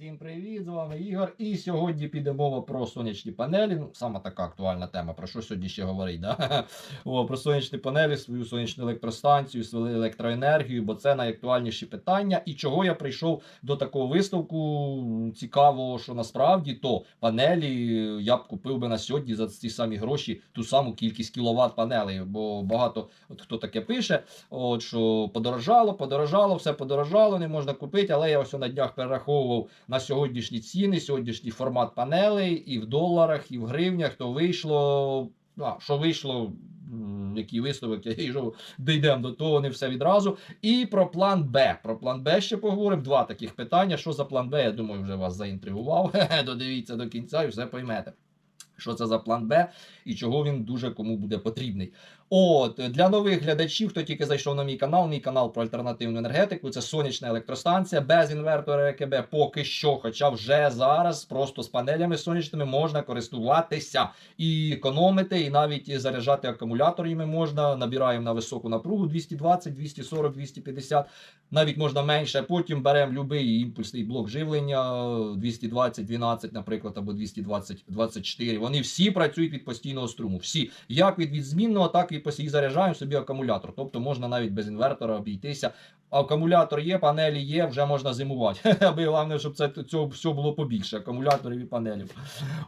Всім привіт, з вами Ігор. І сьогодні піде мова про сонячні панелі. Ну, саме така актуальна тема. Про що сьогодні ще говорить? Да? О, про сонячні панелі, свою сонячну електростанцію, свою електроенергію, бо це найактуальніші питання. І чого я прийшов до такого висновку? Цікаво, що насправді то панелі я б купив би на сьогодні за ці самі гроші ту саму кількість кіловат панелей. Бо багато от хто таке пише, от що подорожало, подорожало, все подорожало, не можна купити. Але я ось на днях перераховував на сьогоднішні ціни, сьогоднішній формат панелей і в доларах, і в гривнях, то вийшло. А, що вийшло, який висновок, я йшов, дійдемо до того, не все відразу. І про план Б. Про план Б ще поговоримо. Два таких питання. Що за план Б? Я думаю, вже вас заінтригував. Додивіться до кінця і все поймете. Що це за план Б і чого він дуже кому буде потрібний. От для нових глядачів, хто тільки зайшов на мій канал, мій канал про альтернативну енергетику. Це сонячна електростанція без інвертора ЕКБ поки що. Хоча вже зараз просто з панелями сонячними можна користуватися і економити, і навіть заряджати акумуляторами можна. Набираємо на високу напругу 220, 240, 250, навіть можна менше. Потім беремо будь-який імпульсний блок живлення 220, 12, наприклад, або 220, 24. Вони всі працюють від постійного струму. Всі як від відзмінного, так і постійно заряджаємо собі акумулятор. Тобто можна навіть без інвертора обійтися. Акумулятор є, панелі є, вже можна зимувати. Аби головне, щоб це цього все було побільше. Акумуляторів і панелів.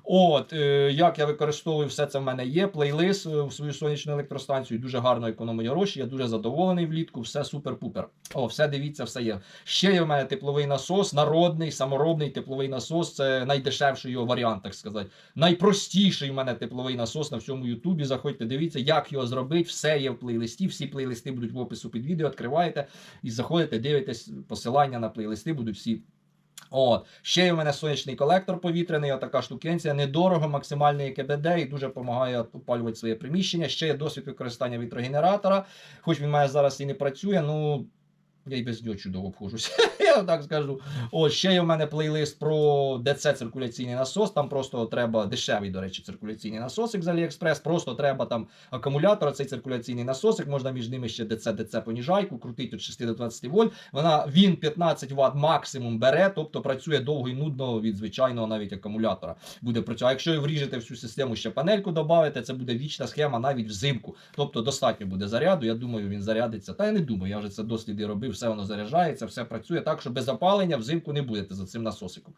От е, як я використовую все це в мене є. Плейлист е, в свою сонячну електростанцію. Дуже гарно економить гроші. Я дуже задоволений влітку. Все супер-пупер. О, все дивіться, все є. Ще є в мене тепловий насос, народний, саморобний тепловий насос. Це найдешевший його варіант, так сказати. Найпростіший в мене тепловий насос на всьому Ютубі. Заходьте, дивіться, як його зробити. Все є в плейлисті. Всі плейлисти будуть в опису під відео. Відкриваєте і заходите, дивитесь посилання на плейлисти, будуть всі. От, ще й у мене сонячний колектор повітряний, отака штукенція, недорого, максимальний КБД і дуже допомагає опалювати своє приміщення. Ще є досвід використання вітрогенератора, хоч він має зараз і не працює, ну. Я і без нього чудово обхожусь. Я так скажу. О, ще є в мене плейлист про ДЦ циркуляційний насос. Там просто треба дешевий, до речі, циркуляційний насосик з Аліекспрес. Просто треба там акумулятор, цей циркуляційний насосик. Можна між ними ще ДЦ, ДЦ поніжайку, крутить від 6 до 20 вольт. Вона він 15 Вт максимум бере, тобто працює довго і нудно від звичайного навіть акумулятора. Буде працювати. А якщо ви вріжете всю систему ще панельку додавите, це буде вічна схема навіть взимку. Тобто достатньо буде заряду. Я думаю, він зарядиться. Та я не думаю, я вже це досліди робив, все воно заряджається, все працює так, що без опалення взимку не будете за цим насосиком.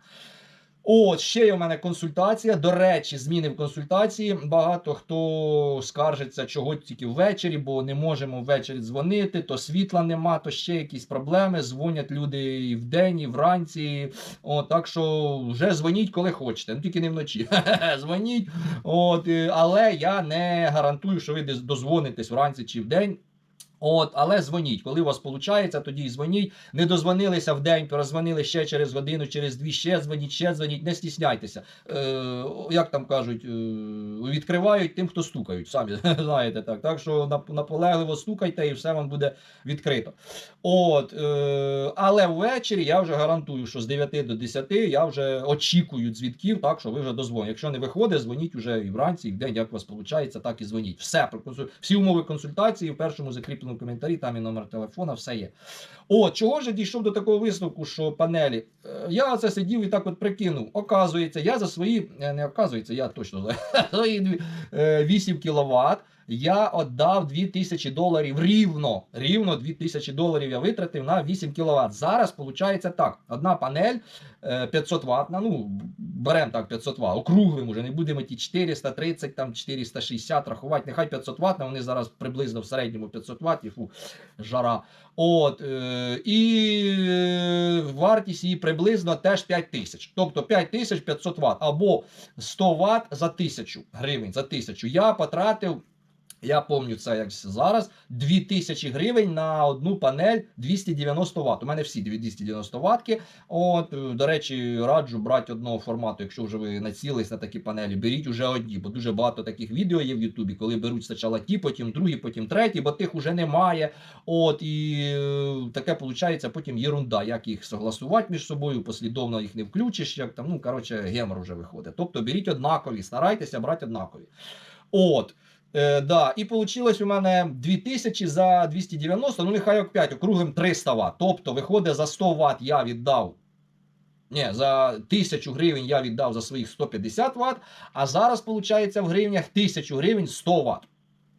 От, ще є у мене консультація. До речі, зміни в консультації. Багато хто скаржиться, чого тільки ввечері, бо не можемо ввечері дзвонити, то світла нема, то ще якісь проблеми. Дзвонять люди і вдень, і вранці. От, так що вже дзвоніть, коли хочете. Ну тільки не вночі. Дзвоніть. От, але я не гарантую, що ви дозвонитесь вранці чи вдень. От, але дзвоніть. Коли у вас виходить, тоді дзвоніть. Не дозвонилися в день, перезвонили ще через годину, через дві, ще дзвоніть, ще дзвоніть, не стісняйтеся. Е, як там кажуть, е, відкривають тим, хто стукають. Самі знаєте так. Так що наполегливо стукайте і все вам буде відкрито. От, е, але ввечері я вже гарантую, що з 9 до 10 я вже очікую дзвінків, так що ви вже дозвоните. Якщо не виходить, дзвоніть уже і вранці, і в день, як у вас виходить, так і дзвоніть. Все всі умови консультації в першому закріпленому коментарі, там і номер телефона, все є. От, чого ж я дійшов до такого висновку, що панелі? Е, Я це сидів і так от прикинув. Оказується, я за свої, е, не оказується, я точно за свої е, 8 кВт я віддав 2000 доларів рівно. Рівно 2000 доларів я витратив на 8 кВт. Зараз виходить так: одна панель е, 500 Вт, ну беремо так 500 Вт, округлим уже, не будемо ті 430, там 460 рахувати, нехай 500 Вт, вони зараз приблизно в середньому 500 Вт, фу, жара. От, е, і е, вартість її приблизно теж 5000. Тобто 5500 Вт або 100 Вт за 1000 гривень. За 1000. Я потратив. Я пам'ятаю це як зараз. 2000 гривень на одну панель 290 Вт. У мене всі 290 Вт. От, е, до речі, раджу брати одного формату, якщо вже ви націлились на такі панелі, беріть уже одні, бо дуже багато таких відео є в Ютубі, коли беруть спочатку ті, потім другі, потім треті, бо тих уже немає. От і е, таке виходить потім єрунда, як їх согласувати між собою, послідовно їх не включиш, як там, ну коротше, гемор вже виходить. Тобто беріть однакові, старайтеся брати однакові. От. Е, да, і вийшло у мене 2000 за 290, ну нехай як 5, округлим 300 Вт. Тобто, виходить, за 100 Вт я віддав Ні, за 1000 гривень я віддав за своїх 150 Вт, а зараз, виходить, в гривнях 1000 гривень 100 Вт.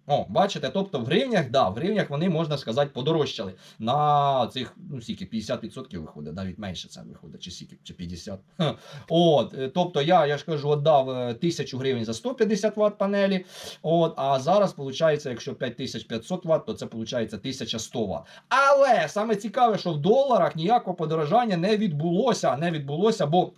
О, бачите, тобто в гривнях, да, в гривнях вони, можна сказати, подорожчали. На цих, ну, скільки, 50% виходить, навіть менше це виходить, чи скільки, чи 50. От, е, тобто я, я ж кажу, е, 1000 гривень за 150 Вт панелі. От, а зараз, виходить, якщо 5500 Вт, то це виходить 1100 Вт. Але саме цікаве, що в доларах ніякого подорожання не відбулося, не відбулося, бо.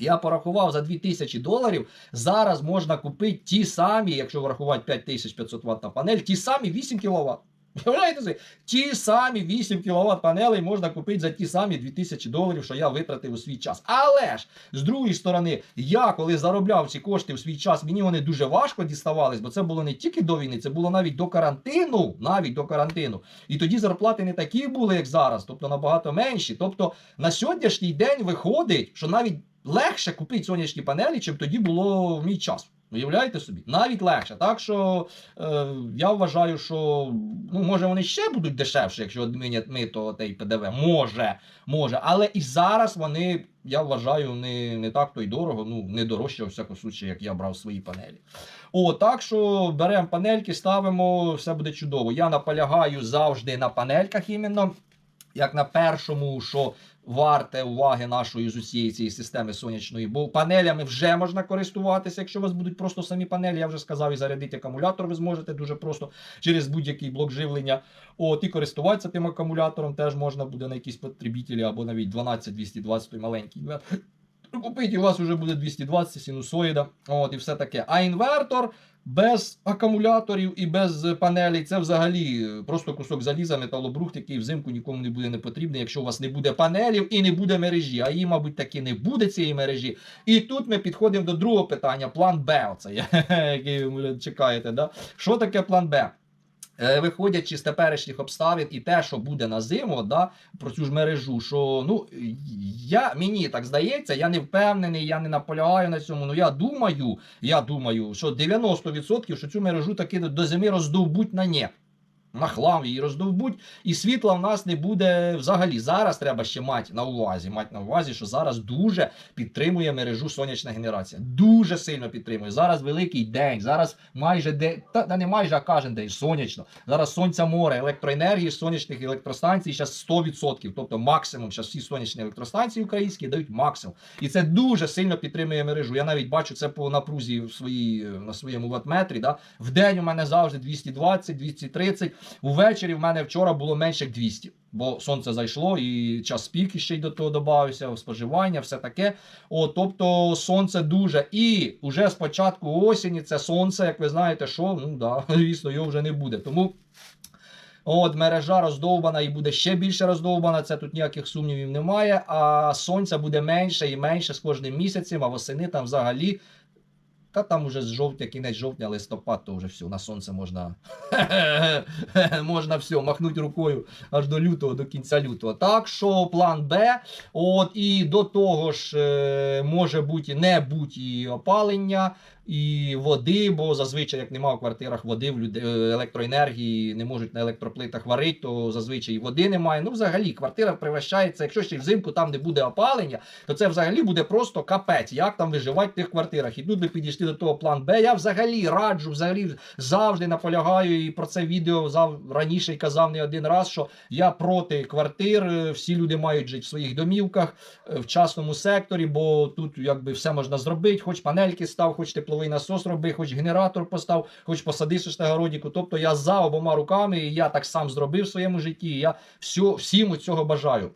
Я порахував за 2000 доларів. Зараз можна купити ті самі, якщо врахувати 5500 Вт панель, ті самі 8 кВт. Уявляєте? Ті самі 8 кВт панелей можна купити за ті самі 2000 доларів, що я витратив у свій час. Але ж з другої сторони, я коли заробляв ці кошти в свій час, мені вони дуже важко діставались, бо це було не тільки до війни, це було навіть до карантину. Навіть до карантину. І тоді зарплати не такі були, як зараз, тобто набагато менші. Тобто на сьогоднішній день виходить, що навіть легше купити сонячні панелі, чим тоді було в мій час. Уявляєте собі? Навіть легше. Так що е, я вважаю, що ну, може вони ще будуть дешевші, якщо відмінять мито та й ПДВ. Може, може. Але і зараз вони, я вважаю, не, не так то й дорого, ну не дорожче, у всякому случаї, як я брав свої панелі. О, так що беремо панельки, ставимо, все буде чудово. Я наполягаю завжди на панельках іменно. Як на першому, що варте уваги нашої з усієї цієї системи сонячної, бо панелями вже можна користуватися, якщо у вас будуть просто самі панелі. Я вже сказав, і зарядити акумулятор ви зможете дуже просто через будь-який блок живлення. От і користуватися тим акумулятором теж можна буде на якісь потребітелі або навіть 12-220 той маленький. Купити у вас вже буде 220 синусоїда. От і все таке. А інвертор. Без акумуляторів і без панелей це взагалі просто кусок заліза, металобрухт, який взимку нікому не буде не потрібний, якщо у вас не буде панелів і не буде мережі. А її, мабуть, таки не буде цієї мережі. І тут ми підходимо до другого питання: план Б. Оце який ви чекаєте. Да? Що таке план Б? Е, Виходячи з теперішніх обставин і те, що буде на зиму, да, про цю ж мережу, що ну я мені так здається, я не впевнений, я не наполягаю на цьому. Ну я думаю, я думаю, що 90% що цю мережу таки до зими роздовбуть на ні. На хлам її роздовбуть, і світла в нас не буде взагалі. Зараз треба ще мати на увазі. Мати на увазі, що зараз дуже підтримує мережу сонячна генерація. Дуже сильно підтримує. Зараз великий день. Зараз майже де та, та не майже а кожен день сонячно. Зараз сонця море, електроенергії, сонячних електростанцій зараз 100%. Тобто максимум. Зараз всі сонячні електростанції українські дають максимум. І це дуже сильно підтримує мережу. Я навіть бачу це по напрузі в своїй на своєму ватметрі. Да? В день у мене завжди 220, 230. Увечері в мене вчора було менше як 200, бо сонце зайшло і час пік ще й до того додався, споживання, все таке. О, тобто сонце дуже. І вже з початку осені це сонце, як ви знаєте, що ну да, звісно, його вже не буде. Тому. От мережа роздовбана і буде ще більше роздовбана. Це тут ніяких сумнівів немає. А сонця буде менше і менше з кожним місяцем, а восени там взагалі. Та там уже з жовтня, кінець жовтня, листопад, то вже все, на сонце можна можна все, махнути рукою аж до лютого, до кінця лютого. Так що план Б. От І до того ж е, може бути не будь і опалення, і води, бо зазвичай, як немає в квартирах води, в людей, електроенергії не можуть на електроплитах варити, то зазвичай води немає. Ну, взагалі, квартира превращається, якщо ще взимку там не буде опалення, то це взагалі буде просто капець. Як там виживати в тих квартирах? І тут би підійшли до того план Б. Я взагалі раджу, взагалі завжди наполягаю і про це відео зав раніше казав не один раз, що я проти квартир. Всі люди мають жити в своїх домівках в частному секторі, бо тут якби все можна зробити, хоч панельки став, хоч тепловий насос роби, хоч генератор постав, хоч посади городіку. Тобто я за обома руками, і я так сам зробив в своєму житті. і Я всю, всім цього бажаю.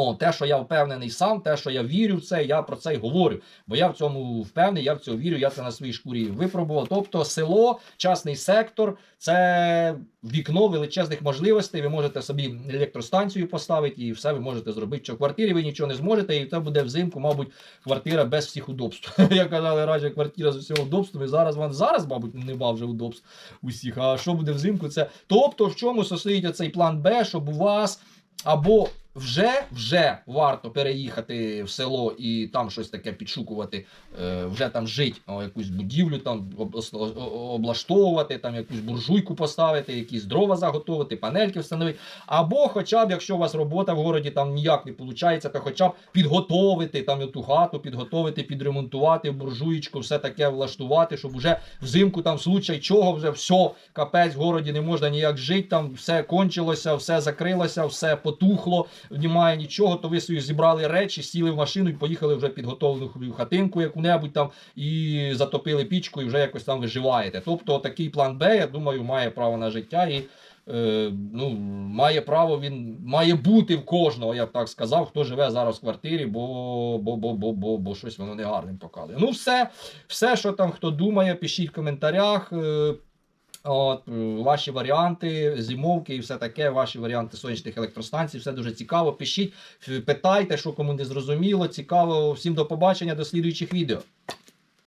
О, те, що я впевнений сам, те, що я вірю в це, я про це й говорю. Бо я в цьому впевнений, я в цьому вірю, я це на своїй шкурі випробував. Тобто, село, частний сектор це вікно величезних можливостей. Ви можете собі електростанцію поставити і все ви можете зробити. Що в квартирі ви нічого не зможете, і це буде взимку, мабуть, квартира без всіх удобств. Як казали раніше, квартира з усього удобства. І зараз вам зараз, мабуть, нема вже удобств усіх. А що буде взимку? Це тобто, в чому состоїть цей план Б, щоб у вас або вже, вже варто переїхати в село і там щось таке підшукувати, е, вже там жити, якусь будівлю там облаштовувати, там якусь буржуйку поставити, якісь дрова заготовити, панельки встановити. Або хоча б, якщо у вас робота в городі там ніяк не виходить, то хоча б підготовити там ту хату, підготовити, підремонтувати буржуєчку, все таке влаштувати, щоб уже взимку там случай чого вже все, капець в городі не можна ніяк жити, там все кончилося, все закрилося, все потухло, немає нічого, то ви собі зібрали речі, сіли в машину і поїхали вже підготовлену хатинку яку-небудь там і затопили пічку і вже якось там виживаєте. Тобто такий план Б, я думаю, має право на життя і е, ну, має право він має бути в кожного, я б так сказав, хто живе зараз в квартирі, бо, бо, бо, бо, бо, бо щось воно негарним показує. Ну, все, все, що там хто думає, пишіть в коментарях. Е, От, ваші варіанти, зимовки і все таке, ваші варіанти сонячних електростанцій, все дуже цікаво. Пишіть, питайте, що кому не зрозуміло, цікаво. Всім до побачення, до слідуючих відео.